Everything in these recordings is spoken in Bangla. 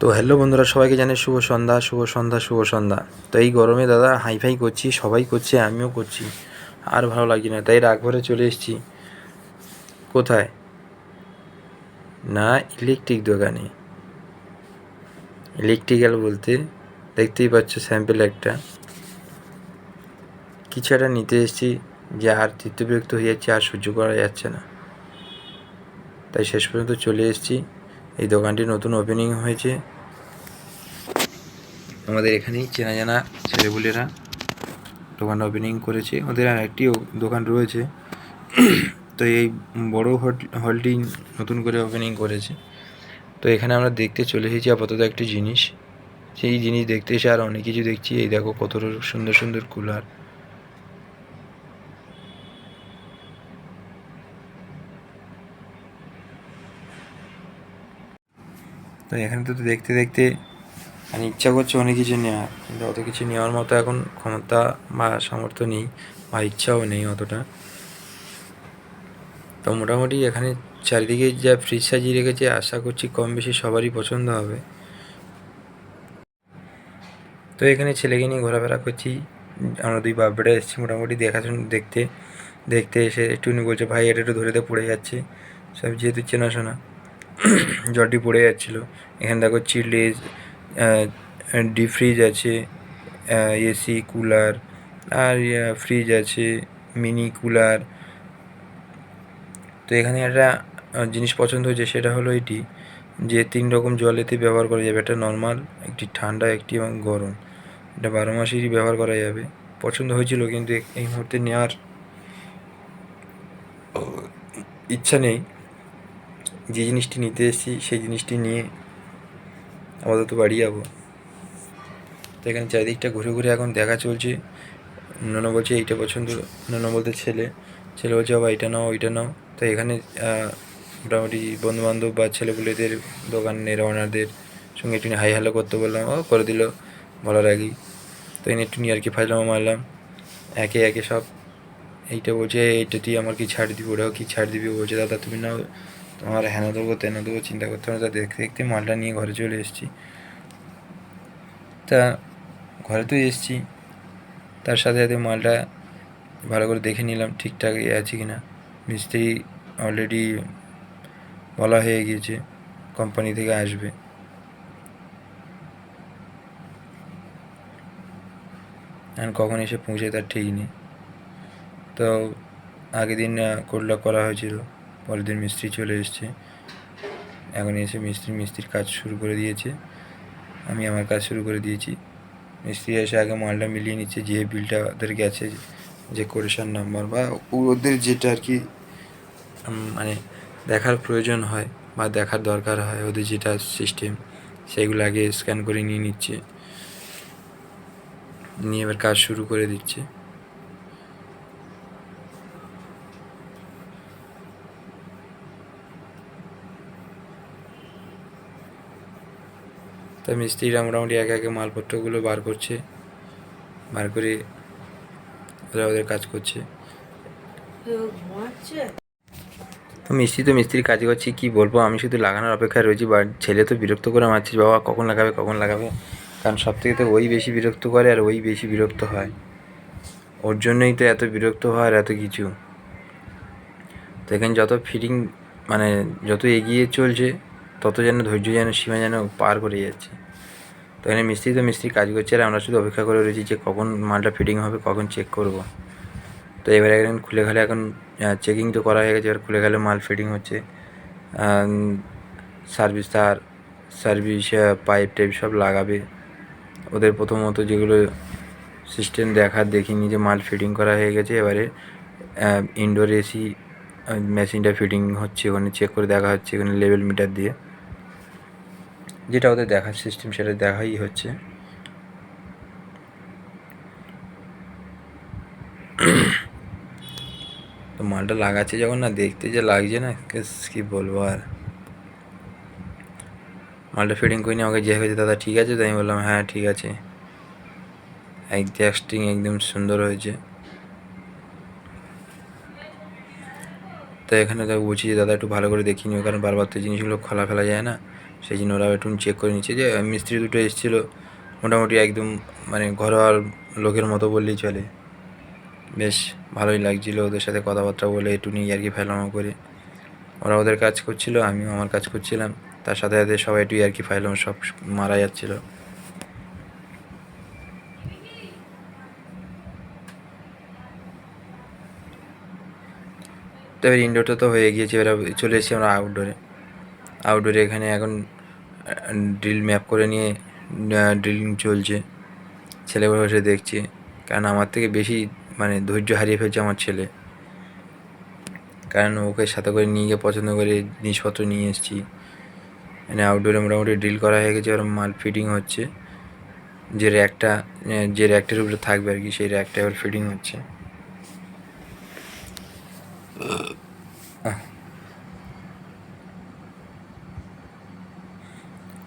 তো হ্যালো বন্ধুরা, সবাইকে জানে শুভ সন্ধ্যা শুভ সন্ধ্যা শুভ সন্ধ্যা। তো এই গরমে দাদা হাইফাই করছি, সবাই করছে, আমিও করছি। আর ভালো লাগছে না, তাই রাগভরে চলে এসেছি। কোথায়? না ইলেকট্রিক দোকানে। ইলেকট্রিক্যাল বলতে, দেখতেই পাচ্ছ স্যাম্পেল একটা। কিছু একটা নিতে এসেছি, যে আর তৃতীয় বিরক্ত হয়ে যাচ্ছে, আর সহ্য করা যাচ্ছে না। তাই শেষ পর্যন্ত চলে এসেছি। এই দোকানটি নতুন ওপেনিং হয়েছে। আমাদের এখানেই চেনা জানা ছেলেপুলেরা দোকান ওপেনিং করেছে। ওদের আর একটি দোকান রয়েছে। তো এই বড় হলটি নতুন করে ওপেনিং করেছে। তো এখানে আমরা দেখতে চলে এসেছি আপাতত একটি জিনিস। সেই জিনিস দেখতে এসে আর অনেক কিছু দেখছি। এই দেখো কত সুন্দর সুন্দর কুলার। তো এখানে তো দেখতে দেখতে আমি ইচ্ছা করছে অনেক কিছু নেওয়ার কিন্তু অত কিছু নেওয়ার মতো এখন ক্ষমতা বা সামর্থ্য নেই বা ইচ্ছাও নেই অতটা। তো মোটামুটি এখানে চারিদিকে যা ফ্রিজ সাজিয়ে রেখেছে, আশা করছি কম বেশি সবারই পছন্দ হবে। তো এখানে ছেলেকে নিয়ে ঘোরাফেরা করছি, আমরা দুই বাপবেটা এসেছি মোটামুটি দেখাশোনা দেখতে দেখতে এসে একটুখানি বলছে, ভাই, এটা একটু ধরে ধরে পড়ে যাচ্ছে। সব যেহেতু চেনাশোনা। জলটি পড়ে যাচ্ছিল। এখানে দেখো চিলেজ ডিপ ফ্রিজ আছে এসি কুলার আর ফ্রিজ আছে মিনি কুলার তো এখানে একটা জিনিস পছন্দ হয়েছে, সেটা হলো এটি, যে তিন রকম জলেতে ব্যবহার করা যাবে। একটা নর্মাল একটি ঠান্ডা, একটি এবং গরম। এটা বারো মাসেরই ব্যবহার করা যাবে। পছন্দ হয়েছিল, কিন্তু এই মুহূর্তে নেওয়ার ইচ্ছা নেই। যে জিনিসটি নিতে এসেছি, সেই জিনিসটি নিয়ে আপাতত বাড়ি যাব। তো এখানে চারিদিকটা ঘুরে ঘুরে এখন দেখা চলছে। নোনা বলছে, এইটা পছন্দ নোনা বলতে ছেলে। ছেলে বলছে, বাবা এইটা নাও, ওইটা নাও। তো এখানে মোটামুটি বন্ধুবান্ধব বা ছেলেপুলেদের, দোকানের ওনারদের সঙ্গে একটু হাই হ্যালো করতে বললাম। ও, করে দিল, বলার আগেই। তো এনে একটু নিয়ে আর কি ফাজলামো মারলাম। একে একে সব। এইটা বলছে, এইটা তুই আমার কি ছাড় দিবি? ওরাও কি ছাড় দিবি? বলছে, দাদা, তুমি নাও। তোমার হ্যানা দেবো, তেন দেবো, চিন্তা করতে হবে তা দেখতে দেখতে মালটা নিয়ে ঘরে চলে এসেছি। তা ঘরে তো এসেছি, তার সাথে সাথে মালটা ভালো করে দেখে নিলাম, ঠিকঠাক ইয়ে আছে কি না মিস্ত্রি অলরেডি বলা হয়ে গিয়েছে কোম্পানি থেকে আসবে। আর কখন এসে পৌঁছে তার ঠিক নেই। তো আগের দিন কোল্ডা করা হয়েছিল। পরের মিস্ত্রি চলে এসছে। এখন এসে মিস্ত্রি, মিস্ত্রির কাজ শুরু করে দিয়েছে। আমি আমার কাজ শুরু করে দিয়েছি। মিস্ত্রি এসে আগে মালটা মিলিয়ে নিচ্ছে, যে বিলটা ওদের গেছে, যে কোরেশন নাম্বার বা ওদের যেটা আর কি মানে দেখার প্রয়োজন হয় বা দেখার দরকার হয়, ওদের যেটা সিস্টেম সেগুলো আগে স্ক্যান করে নিয়ে নিচ্ছে। নিয়ে এবার কাজ শুরু করে দিচ্ছে। তা মিস্ত্রিরা মোটামুটি একে একে মালপত্রগুলো বার করছে, বার করে ওরা ওদের কাজ করছে। মিস্ত্রি তো মিস্ত্রির কাজ করছি, কি বলব? আমি শুধু লাগানোর অপেক্ষায় রয়েছি, বা ছেলে তো বিরক্ত করে মারছিস বাবা কখন লাগাবে কখন লাগাবে? কারণ সব থেকে তো ওই বেশি বিরক্ত করে আর ওই বেশি বিরক্ত হয়। ওর জন্যই তো এত বিরক্ত হয় আর এত কিছু। তো এখানে যত ফিটিং মানে যত এগিয়ে চলছে তত যেন ধৈর্য যেন সীমা যেন পার করে যাচ্ছে। তো এখানে মিস্ত্রি তো মিস্ত্রি কাজ করছে আর আমরা শুধু অপেক্ষা করে রয়েছি যে কখন মালটা ফিটিং হবে, কখন চেক করব। তো এবারে এখন খুলে গেলে এখন চেকিং তো করা হয়ে গেছে, এবার খুলে গেলে মাল ফিটিং হচ্ছে। সার্ভিস তার সার্ভিস পাইপ টাইপ সব লাগাবে। ওদের প্রথমত যেগুলো সিস্টেম দেখার দেখিনি যে মাল ফিটিং করা হয়ে গেছে, এবারে ইনডোর এসি মেশিনটা ফিটিং হচ্ছে, ওখানে চেক করে দেখা হচ্ছে, ওখানে লেভেল মিটার দিয়ে। যেটা ওদের দেখার সিস্টেম সেটা দেখাই হচ্ছে। তো মালটা লাগাচ্ছে যখন না দেখতে যে লাগছে না কি বলব আর? মালটা ফিটিং করিনি, আমাকে যে হয়েছে দাদা ঠিক আছে? তো আমি বললাম হ্যাঁ ঠিক আছে। একজাস্টিং একদম সুন্দর হয়েছে। তো এখানে তো যে দাদা একটু ভালো করে দেখিনি কারণ বারবার তো জিনিসগুলো খোলা ফেলা যায় না। সেই জন্য ওরা একটু চেক করে নিচ্ছে যে মিস্ত্রি দুটো এসেছিল, মোটামুটি একদম মানে ঘরোয়া লোকের মতো বললেই চলে। বেশ ভালোই লাগছিল ওদের সাথে কথাবার্তা বলে একটু নিয়ে আর কি ফেলানো করে। ওরা ওদের কাজ করছিল, আমিও আমার কাজ করছিলাম। তার সাথে সাথে সবাই একটু আর কি সব মারা যাচ্ছিল। তো এবার ইনডোরটা তো হয়ে গিয়েছে, এবার চলে এসেছি আমরা আউটডোরে আউটডোরে এখানে এখন ড্রিল ম্যাপ করে নিয়ে ড্রিলিং চলছে। ছেলেগুলো বসে দেখছে। কারণ আমার থেকে বেশি মানে ধৈর্য হারিয়ে ফেলছে আমার ছেলে। কারণ ওকে সাথে করে নিয়ে গিয়ে পছন্দ করে জিনিসপত্র নিয়ে এসেছি। মানে আউটডোরে মোটামুটি ড্রিল করা হয়ে গেছে এবার মাল ফিটিং হচ্ছে। যে র্যাকটা যে র্যাকটার উপরে থাকবে আর কি, সেই র্যাকটা এবার ফিটিং হচ্ছে।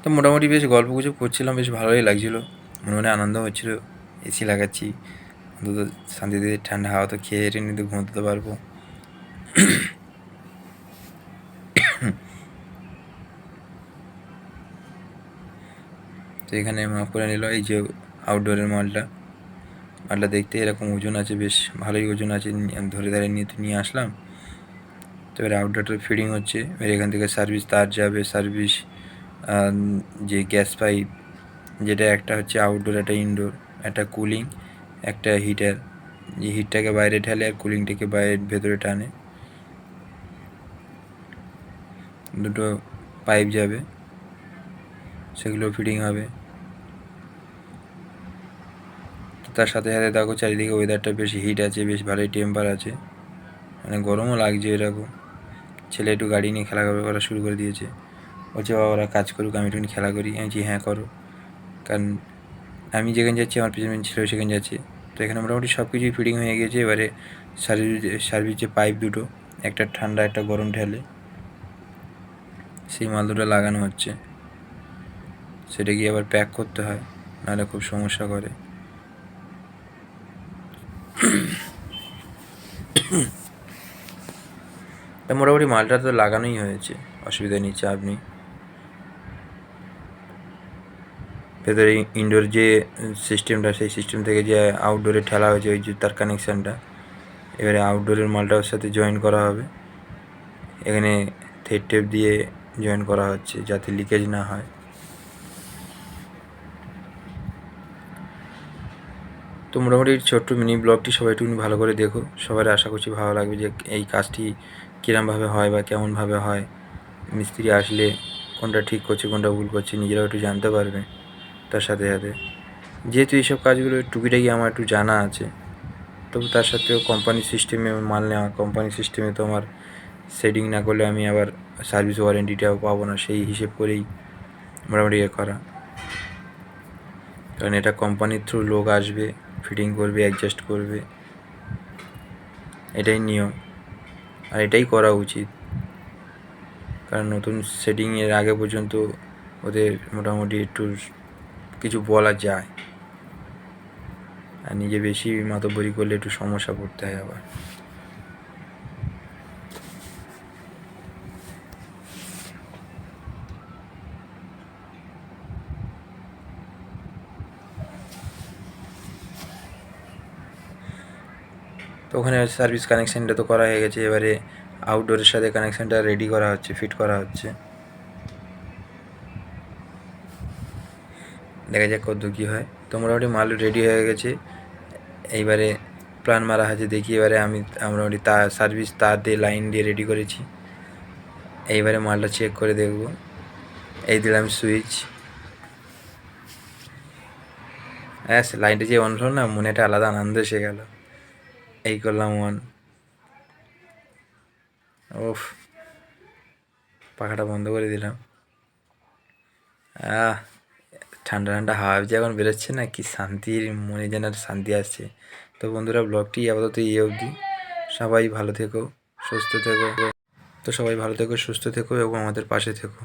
তো মোটামুটি বেশ গল্প গুজব করছিলাম, বেশ ভালোই লাগছিল। মনে মনে আনন্দ হচ্ছিল, এসি লাগাচ্ছি, অন্তত শান্তিতে ঠান্ডা হাওয়া তো খেয়ে হেঁটে নিতে ঘুমোতে পারব। তো এখানে মাফ করে নিল এই যে আউটডোরের মালটা। মালটা দেখতে এরকম ওজন আছে, বেশ ভালোই ওজন আছে ধরে ধরে নিয়ে নিয়ে আসলাম। তো এবার আউটডোরটা ফিটিং হচ্ছে, এবার এখান থেকে সার্ভিস তার যাবে সার্ভিস যে গ্যাস পাইপ, যেটা একটা হচ্ছে আউটডোর একটা ইনডোর একটা কুলিং একটা হিটার যে হিটটাকে বাইরে ঢালে আর কুলিংটাকে বাইরে ভেতরে টানে। দুটো পাইপ যাবে, সেগুলো ফিটিং হবে। তার সাথে সাথে দেখো চারিদিকে ওয়েদারটা বেশ হিট আছে, বেশ ভালোই টেম্পার আছে। মানে গরমও লাগছে এরকম। ছেলে একটু গাড়ি নিয়ে খেলা করা শুরু করে দিয়েছে। বলছে বাবা, ওরা কাজ করুক, আমি একটুখানি খেলা করি। আমি বলছি হ্যাঁ করো। কারণ আমি যেখানে যাচ্ছি, আমার পিছনে ছিল সেখানে যাচ্ছে। তো এখানে মোটামুটি সব কিছুই ফিটিং হয়ে গেছে। এবারে সার্ভিস সার্ভিস যে পাইপ দুটো, একটা ঠান্ডা, একটা গরম ঢেলে, সেই মাল দুটো লাগানো হচ্ছে। সেটা গিয়ে আবার প্যাক করতে হয়, নাহলে খুব সমস্যা করে। মোটামুটি মালটা তো লাগানোই হয়েছে। অসুবিধা নেই, চাপ নেই। ভেতরে ইনডোর যে সিস্টেমটা সেই সিস্টেম থেকে যে আউটডোরে ঠেলা হয়েছে, ওই যে তার কানেকশানটা এবারে আউটডোরের মালটার সাথে জয়েন করা হবে। এখানে থেড টেপ দিয়ে জয়েন করা হচ্ছে, যাতে লিকেজ না হয়। তো মোটামুটি ছোট্ট মিনি ব্লগটি সবাই একটু ভালো করে দেখো। সবার আশা করছি ভালো লাগবে যে এই কাজটি কীরমভাবে হয় বা কেমনভাবে হয়। মিস্ত্রি আসলে কোনটা ঠিক করছে, কোনটা ভুল করছে, নিজেরাও একটু জানতে পারবে। তার সাথে সাথে। যেহেতু এইসব কাজগুলো টুকিটাকি আমার একটু জানা আছে, তবু তার সাথেও কোম্পানি সিস্টেমে মাল নেওয়া কোম্পানি সিস্টেমে তো আমার সেটিং না করলে আমি আবার সার্ভিস ওয়ারেন্টিটাও পাবো না, সেই হিসেব করেই মোটামুটি ইয়ে করা। কারণ এটা কোম্পানির থ্রু লোক আসবে ফিটিং করবে অ্যাডজাস্ট করবে। এটাই নিয়ম। আর এটাই করা উচিত। কারণ নতুন সেটিংয়ের আগে পর্যন্ত ওদের মোটামুটি একটু কিছু বলা যায়। আর নিজে বেশি মাতব্বরি করলে একটু সমস্যা পড়তে হয় আবার। তো ওখানে সার্ভিস কানেকশানটা তো করা হয়ে গেছে। এবারে আউটডোরের সাথে কানেকশানটা রেডি করা হচ্ছে ফিট করা হচ্ছে। দেখা যাক কত কী হয়। তো মোটামুটি মাল রেডি হয়ে গেছে। এইবারে প্ল্যান মারা আছে দেখি এবারে আমি মোটামুটি তার সার্ভিস তার দিয়ে লাইন দিয়ে রেডি করেছি। এইবারে মালটা চেক করে দেখব। এই দিলাম সুইচ হ্যাঁ লাইনটা যে অন হলো না, মনে একটা আলাদা আনন্দ এসে গেল। এই করলাম ওয়ান ওফ পাখাটা বন্ধ করে দিলাম। আহ ঠান্ডা ঠান্ডা হাওয়া যে এখন বেরোচ্ছে না কি শান্তির মনে যেন শান্তি আসছে তো বন্ধুরা ব্লগটি আপাতত এই অবধি। সবাই ভালো থেকো, সুস্থ থেকো। তো সবাই ভালো থেকো, সুস্থ থেকো এবং আমাদের পাশে থেকো।